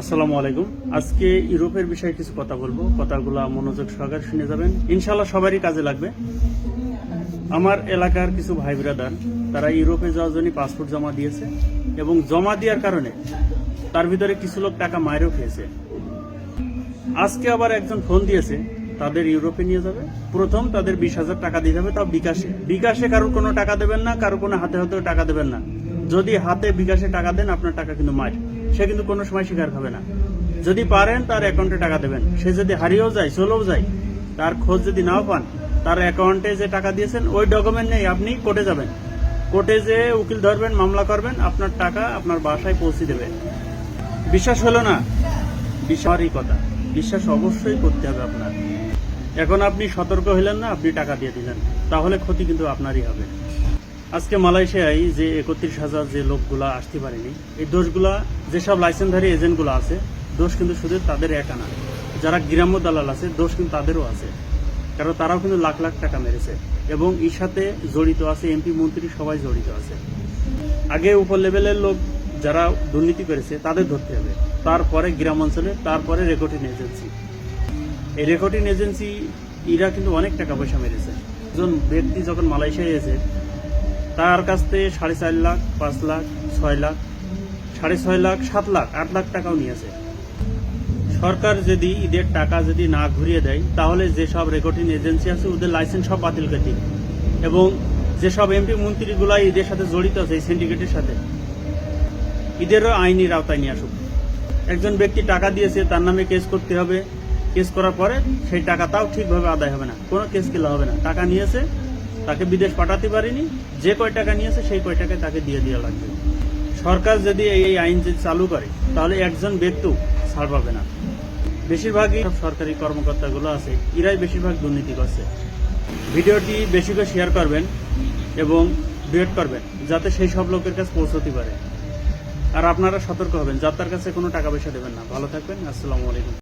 আসসালামু আলাইকুম। আজকে ইউরোপের বিষয়ে কিছু কথা বলব। কথাগুলো মনোযোগ সহকারে শুনে যাবেন। ইনশাল্লাহ সবারই কাজে লাগবে। আমার এলাকার কিছু ভাই ব্রাদার, তারা ইউরোপে যাওয়ার জন্য পাসপোর্ট জমা দিয়েছে এবং জমা দেওয়ার কারণে তার ভিতরে কিছু লোক টাকা মায়েরও খেয়েছে। আজকে আবার একজন ফোন দিয়েছে, তাদের ইউরোপে নিয়ে যাবে। প্রথম তাদের বিশ হাজার টাকা দিতে হবে, তাও বিকাশে। বিকাশে কারোর কোনো টাকা দেবেন না কারও কোনো হাতে হাতেও টাকা দেবেন না। যদি হাতে বিকাশে টাকা দেন, আপনার টাকা কিন্তু মার সে কিন্তু কোনো সময় স্বীকার হবে না। যদি পারেন তার অ্যাকাউন্টে টাকা দেবেন। সে যদি হারিয়েও যায়, চলেও যায়, তার খোঁজ যদি নাও পান, তার অ্যাকাউন্টে যে টাকা দিয়েছেন, ওই ডকুমেন্ট নেই আপনি কোর্টে যাবেন। কোর্টে যে উকিল ধরবেন, মামলা করবেন, আপনার টাকা আপনার বাসায় পৌঁছে দেবে। বিশ্বাস হলো না? বিশ্বাসই কথা। বিশ্বাস অবশ্যই করতে হবে আপনার। এখন আপনি সতর্ক হলেন না, আপনি টাকা দিয়ে দিলেন। তাহলে ক্ষতি কিন্তু আপনারই হবে। আজকে মালয়েশিয়ায় যে একত্রিশ হাজার যে লোকগুলা আসতে পারেনি, এই দোষগুলা যেসব লাইসেন্সধারী এজেন্টগুলো আছে, দোষ কিন্তু শুধু তাদের একা না। যারা গ্রাম্য দালাল আছে, দোষ কিন্তু তাদেরও আছে। কারণ তারাও কিন্তু লাখ লাখ টাকা মেরেছে এবং এর সাথে জড়িত আছে এমপি মন্ত্রী সবাই জড়িত আছে। আগে উপর লেভেলের লোক যারা দুর্নীতি করেছে, তাদের ধরতে হবে। তারপরে গ্রাম অঞ্চলে, তারপরে রেকর্ডিং এজেন্সি এই রেকর্ডিং এজেন্সি এরা কিন্তু অনেক টাকা পয়সা মেরেছে। একজন ব্যক্তি যখন মালয়েশিয়ায় এসে তার কাছ থেকে সাড়ে চার লাখ, পাঁচ লাখ, ছয় লাখ, সাড়ে ছয় লাখ, সাত লাখ, আট লাখ টাকাও নিয়েছে সরকার যদি ঈদের টাকা যদি না ঘুরিয়ে দেয়, তাহলে যেসব রেকর্ডিং এজেন্সি আছে, ওদের লাইসেন্স সব বাতিল করে এবং যেসব এমপি মন্ত্রীগুলা ঈদের সাথে জড়িত আছে, এই সিন্ডিকেটের সাথে, ঈদেরও আইনের আওতায় নিয়ে আসুক। একজন ব্যক্তি টাকা দিয়েছে, তার নামে কেস করতে হবে। কেস করার পরে সেই টাকা তাও ঠিকভাবে আদায় হবে না। কোনো কেস কেলা হবে না। টাকা নিয়েছে তাকে বিদেশ পাঠাতে পারিনি, যে কয় টাকা নিয়েছে সেই কয় টাকায় তাকে দিয়ে দেওয়া লাগবে। সরকার যদি এই আইন যদি চালু করে, তাহলে একজন ব্যক্তিও ছাড় পাবে না। বেশিরভাগই সরকারি কর্মকর্তাগুলো আছে, এরাই বেশিরভাগ দুর্নীতি করছে। ভিডিওটি বেশি করে শেয়ার করবেন এবং ডুয়েট করবেন, যাতে সেই সব লোকের কাছে পৌঁছতে পারে। আর আপনারা সতর্ক হবেন, যার তার কাছে কোনো টাকা পয়সা দেবেন না। ভালো থাকবেন, আসসালামু আলাইকুম।